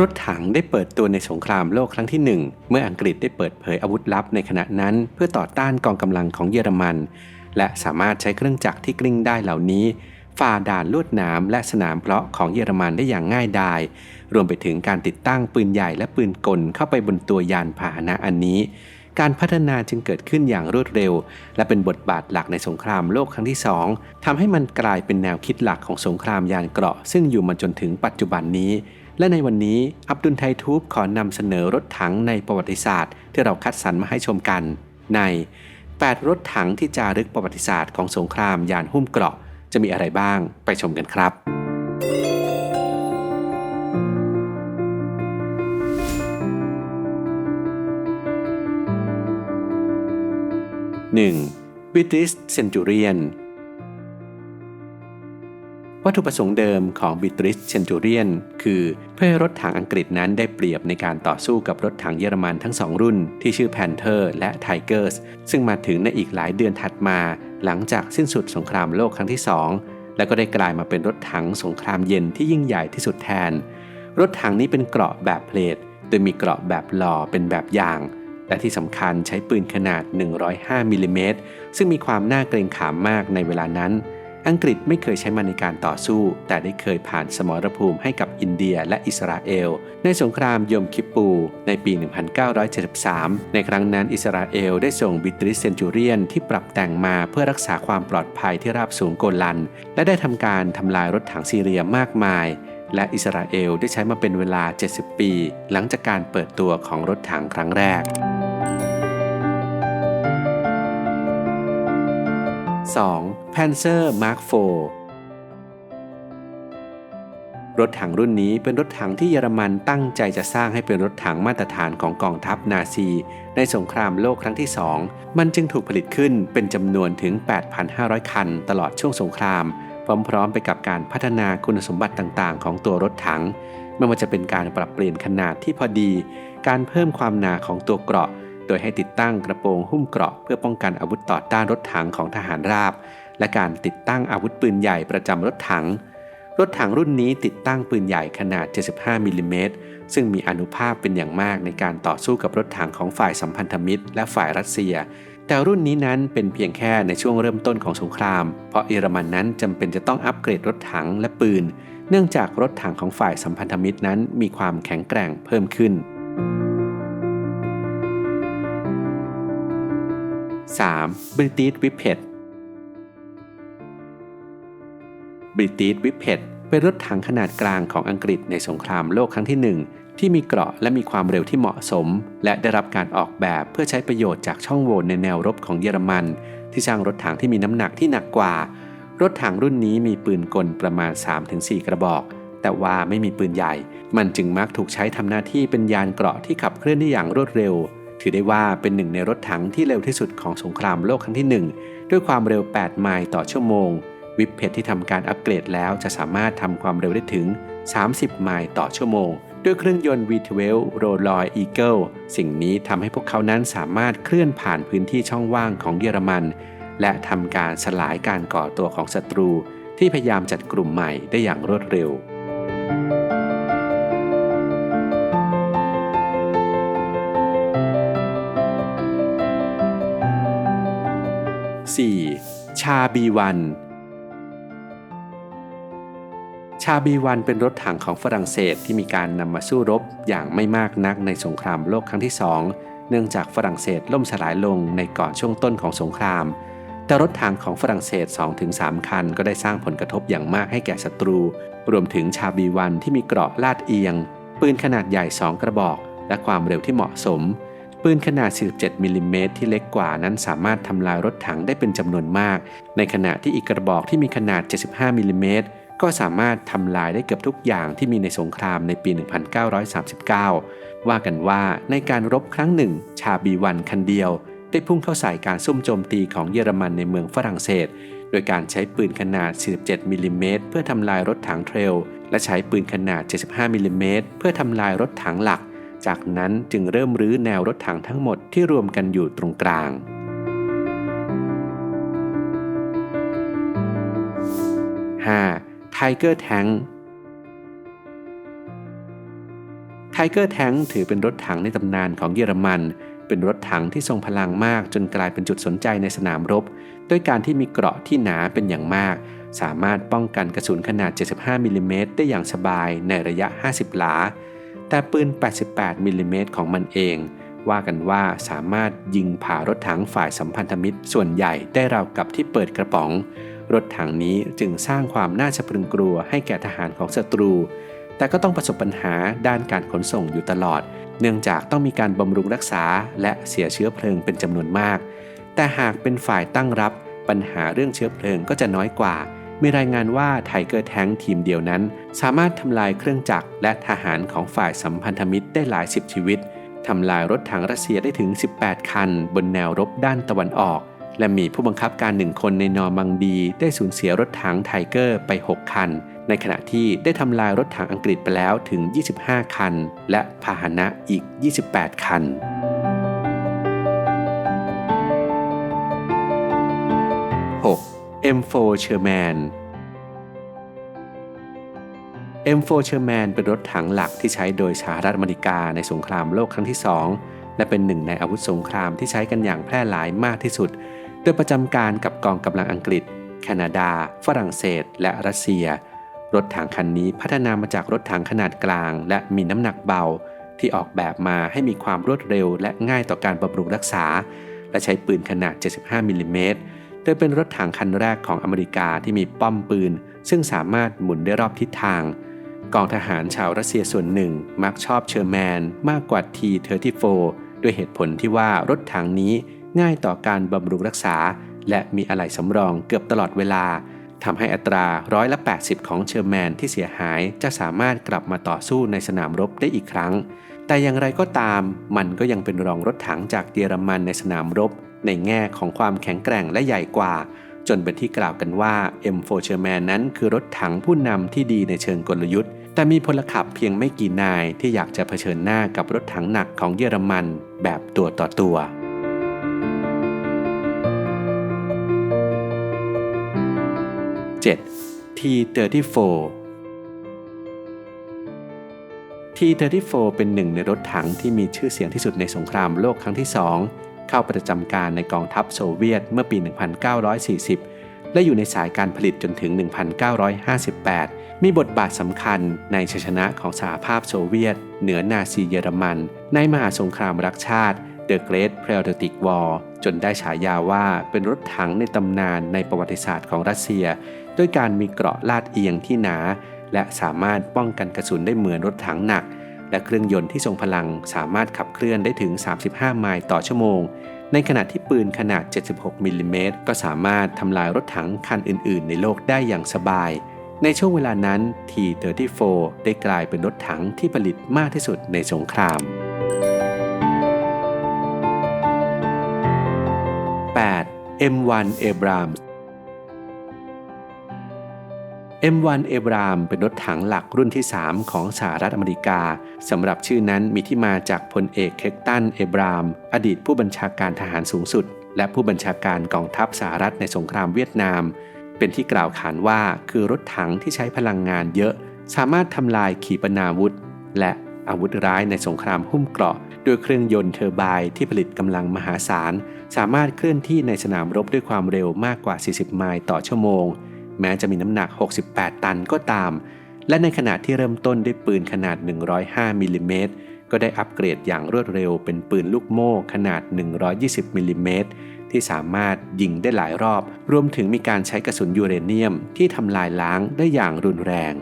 รถถังได้เปิดตัวในสงครามโลกครั้งที่หนึ่งเมื่ออังกฤษได้เปิดเผยอาวุธลับในขณะนั้น เพื่อต่อต้านกองกำลังของเยอรมัน และสามารถใช้เครื่องจักรที่กลิ้งได้เหล่านี้ ฝ่าด่านลวดหนามและสนามเพลาะของเยอรมันได้อย่างง่ายดาย รวมไปถึงการติดตั้งปืนใหญ่และปืนกลเข้าไปบนตัวยานพาหนะอันนี้ การพัฒนาจึงเกิดขึ้นอย่างรวดเร็ว และเป็นบทบาทหลักในสงครามโลกครั้งที่สองทำให้มันกลายเป็นแนวคิดหลักของสงครามยานเกราะ ซึ่งอยู่มาจนถึงปัจจุบันนี้ และในวันนี้อับดุลไททูบขอนำเสนอรถถังในประวัติศาสตร์ ที่เราคัดสรรมาให้ชมกัน ใน 8 รถถังที่จารึกประวัติศาสตร์ของสงครามยานหุ้มเกราะจะมีอะไรบ้างไปชมกันครับ 1. British Centurion วัตถุประสงค์เดิมของ British Centurion คือเพื่อให้รถถังอังกฤษนั้นได้เปรียบในการต่อสู้กับรถถังเยอรมันทั้งสองรุ่น ที่ชื่อ Panther และ Tigers ซึ่งมาถึงในอีกหลายเดือนถัดมา หลังจากสิ้นสุดสงครามโลกครั้งที่สองและก็ได้กลายมาเป็นรถถังสงครามเย็นที่ยิ่งใหญ่ที่สุดแทน รถถังนี้เป็นเกราะแบบเพลทโดยมีเกราะแบบหล่อเป็นแบบอย่างและที่สำคัญใช้ปืนขนาด 105มิลิเมตรซึ่งมีความน่าเกรงขามมากในเวลานั้น อังกฤษไม่เคยใช้มันในการต่อสู้ แต่ได้เคยผ่านสมรภูมิให้กับอินเดียและอิสราเอล ในสงครามยมคิปปู ในปี 1973 ในครั้งนั้นอิสราเอลได้ส่งบิตริสเซนจูเรียนที่ปรับแต่งมาเพื่อรักษาความปลอดภัยที่ราบสูงโกลัน และได้ทำการทำลายรถถังซีเรียมากมายและอิสราเอลได้ใช้มาเป็นเวลา 70 ปี หลังจากการเปิดตัวของรถถังครั้งแรก 2. Panzer Mark IV รถถังรุ่นนี้เป็นรถถังที่เยอรมันตั้งใจจะสร้างให้เป็นรถถังมาตรฐานของกองทัพนาซี ในสงครามโลกครั้งที่สองมันจึงถูกผลิตขึ้นเป็นจำนวนถึง 8,500 คันตลอดช่วงสงคราม พร้อมๆ ไปกับการพัฒนาคุณสมบัติต่างๆ ของตัวรถถัง ไม่ว่าจะเป็นการปรับเปลี่ยนขนาดที่พอดี การเพิ่มความหนาของตัวเกราะ โดยให้ติดตั้งกระโปรงหุ้มเกราะเพื่อป้องกันอาวุธต่อต้านรถถังของทหารราบ และการติดตั้งอาวุธปืนใหญ่ประจำรถถัง รถถังรุ่นนี้ติดตั้งปืนใหญ่ขนาด 75มิลิเมตรซึ่งมีอนุภาพเป็นอย่างมากในการต่อสู้กับรถถังของฝ่ายสัมพันธมิตร และฝ่ายรัสเซีย แต่รุ่นนี้นั้นเป็นเพียงแค่ในช่วงเริ่มต้นของสงคราม เพราะเยอรมันนั้นจำเป็นจะต้องอัปเกรดรถถังและปืน เนื่องจากรถถังของฝ่ายสัมพันธมิตรนั้นมีความแข็งแกร่งเพิ่มขึ้น 3. British Whippet British w h i p e d เป็นรถถังขนาดกลางของอังกฤษในสงครามโลกครั้งที่ 1 ที่มีเกราะและมีความเร็วที่เหมาะสม และได้รับการออกแบบเพื่อใช้ประโยชน์จากช่องโหว่ในแนวรบของเยอรมัน ที่สร้างรถถังที่มีน้ำหนักที่หนักกว่า รถถังรุ่นนี้มีปืนกลประมาณ 3-4 กระบอก แต่ว่าไม่มีปืนใหญ่ มันจึงมักถูกใช้ทำหน้าที่เป็นยานเกราะที่ขับเคลื่อนได้อย่างรวดเร็ว ถือได้ว่าเป็นหนึ่งในรถถังที่เร็วที่สุดของสงครามโลกครั้งที่ 1 ด้วยความเร็ว 8 ไมล์ต่อชั่วโมง วิปเพจที่ทำการอัปเกรดแล้วจะสามารถทำความเร็วได้ถึง 30 ไมล์ต่อชั่วโมง ด้วยเครื่องยนต์ V12 Rolls Eagle สิ่งนี้ทำให้พวกเขานั้นสามารถเคลื่อนผ่านพื้นที่ช่องว่างของเยอรมัน และทำการสลายการก่อตัวของศัตรู ที่พยายามจัดกลุ่มใหม่ได้อย่างรวดเร็ว 4. ชาบีวันชาบีวันเป็นรถถังของฝรั่งเศสที่มีการนำมาสู้รบอย่างไม่มากนักในสงครามโลกครั้งที่สองเนื่องจากฝรั่งเศสล่มสลายลงในก่อนช่วงต้นของสงคราม แต่รถถังของฝรั่งเศส 2-3 คันก็ได้สร้างผลกระทบอย่างมากให้แก่ศัตรู รวมถึงชาบีวันที่มีเกราะลาดเอียง ปืนขนาดใหญ่ 2 กระบอก และความเร็วที่เหมาะสม ปืนขนาด 47มิลลิเมตรที่เล็กกว่านั้นสามารถทำลายรถถังได้เป็นจำนวนมาก ในขณะที่อีกกระบอกที่มีขนาด 75มิลลิเมตรก็สามารถทำลายได้เกือบทุกอย่างที่มีในสงครามในปี 1939 ว่ากันว่าในการรบครั้งหนึ่ง ชาบีวันคันเดียว ได้พุ่งเข้าใส่การซุ่มโจมตีของเยอรมันในเมืองฝรั่งเศส โดยการใช้ปืนขนาด 47มิลลิเมตรเพื่อทำลายรถถังเทรล และใช้ปืนขนาด 75มิลลิเมตรเพื่อทำลายรถถังหลัก จากนั้นจึงเริ่มรื้อแนวรถถังทั้งหมดที่รวมกันอยู่ตรงกลาง 5. Tiger Tank เกอร์แทงถือเป็นรถถังในตำนานของเยอรมัน เป็นรถถังที่ทรงพลังมากจนกลายเป็นจุดสนใจในสนามรบ ด้วยการที่มีเกราะที่หนาเป็นอย่างมาก สามารถป้องกันกระสุนขนาด 75มิลลิเมตรได้อย่างสบายในระยะ 50 หลา แต่ปืน 88 มิลลิเมตรของมันเอง ว่ากันว่าสามารถยิงผ่ารถถังฝ่ายสัมพันธมิตรส่วนใหญ่ได้ราวกับที่เปิดกระป๋อง รถถังนี้จึงสร้างความน่าสะพรึงกลัวให้แก่ทหารของศัตรู แต่ก็ต้องประสบปัญหาด้านการขนส่งอยู่ตลอด เนื่องจากต้องมีการบำรุงรักษาและเสียเชื้อเพลิงเป็นจำนวนมาก แต่หากเป็นฝ่ายตั้งรับปัญหาเรื่องเชื้อเพลิงก็จะน้อยกว่า มีรายงานว่าไทเกอร์แทงทีมเดียวนั้น สามารถทำลายเครื่องจักรและทหารของฝ่ายสัมพันธมิตรได้หลายสิบชีวิตทำลายรถถังรัสเซียได้ถึง 18 คัน บนแนวรบด้านตะวันออก และมีผู้บังคับการหนึ่งคนในนอร์มังดีได้สูญเสียรถถังไทเกอร์ไป 6 คัน ในขณะที่ได้ทำลายรถถังอังกฤษไปแล้วถึง 25 คัน และพาหนะอีก 28 คัน M4 Sherman M4 Sherman เป็นรถถังหลักที่ใช้โดยสหรัฐอเมริกาในสงครามโลกครั้งที่ 2 และเป็นหนึ่งในอาวุธสงครามที่ใช้กันอย่างแพร่หลายมากที่สุด โดยประจำการกับกองกำลังอังกฤษ แคนาดา ฝรั่งเศส และรัสเซีย รถถังคันนี้พัฒนามาจากรถถังขนาดกลาง และมีน้ำหนักเบา ที่ออกแบบมาให้มีความรวดเร็ว และง่ายต่อการบำรุงรักษา และใช้ปืนขนาด 75มิลลิเมตร โดยเป็นรถถังคันแรกของอเมริกาที่มีป้อมปืน ซึ่งสามารถหมุนได้รอบทิศทาง กองทหารชาวรัสเซียส่วนหนึ่งมักชอบเชอร์แมนมากกว่า T-34 ด้วยเหตุผลที่ว่ารถถังนี้ง่ายต่อการบำรุงรักษา และมีอะไหล่สำรองเกือบตลอดเวลาทำให้อัตราร้อยละ 80 ของเชอร์แมนที่เสียหายจะสามารถกลับมาต่อสู้ในสนามรบได้อีกครั้ง แต่อย่างไรก็ตาม มันก็ยังเป็นรองรถถังจากเยอรมันในสนามรบ ในแง่ของความแข็งแกร่งและใหญ่กว่า จนเป็นที่กล่าวกันว่า M4 Sherman นั้นคือรถถังผู้นำที่ดีในเชิงกลยุทธ์ แต่มีพลขับเพียงไม่กี่นายที่อยากจะเผชิญหน้ากับรถถังหนักของเยอรมันแบบตัวต่อตัว 7. T34 T34 เป็นหนึ่งในรถถังที่มีชื่อเสียงที่สุดในสงครามโลกครั้งที่ 2 เข้าประจำการในกองทัพโซเวียตเมื่อปี 1940 และอยู่ในสายการผลิตจนถึง 1958 มีบทบาทสำคัญในชัยชนะของสหภาพโซเวียต เหนือนาซีเยอรมัน ในมหาสงครามรักชาติ The Great Patriotic War จนได้ฉายาว่าเป็นรถถังในตำนานในประวัติศาสตร์ของรัสเซีย ด้วยการมีเกราะลาดเอียงที่หนา และสามารถป้องกันกระสุนได้เหมือนรถถังหนัก และเครื่องยนต์ที่ทรงพลังสามารถขับเคลื่อนได้ถึง 35 ไมล์ต่อชั่วโมง ในขณะที่ปืนขนาด 76 มิลลิเมตรก็สามารถทำลายรถถังคันอื่น ๆ ในโลกได้อย่างสบาย ในช่วงเวลานั้น T-34 ได้กลายเป็นรถถังที่ผลิตมากที่สุดในสงคราม 8. M1 Abrams M1 Abram เป็นรถถังหลักรุ่นที่ 3 ของสหรัฐอเมริกาสำหรับชื่อนั้นมีที่มาจากพลเอกเคกตันเอบราม อดีตผู้บัญชาการทหารสูงสุด และผู้บัญชาการกองทัพสหรัฐในสงครามเวียดนาม เป็นที่กล่าวขานว่าคือรถถังที่ใช้พลังงานเยอะ สามารถทำลายขีปนาวุธ และอาวุธร้ายในสงครามหุ้มเกราะด้วยเครื่องยนต์เทอร์ไบน์ที่ผลิตกำลังมหาศาล สามารถเคลื่อนที่ในสนามรบด้วยความเร็วมากกว่า 40 ไมล์ต่อชั่วโมง แม้จะมีน้ำหนัก 68 ตันก็ตาม และในขณะที่เริ่มต้นด้วยปืนขนาด 105มิลลิเมตรก็ได้อัปเกรดอย่างรวดเร็วเป็นปืนลูกโม่ขนาด 120มิลลิเมตรที่สามารถยิงได้หลายรอบ รวมถึงมีการใช้กระสุนยูเรเนียมที่ทำลายล้างได้อย่างรุนแรง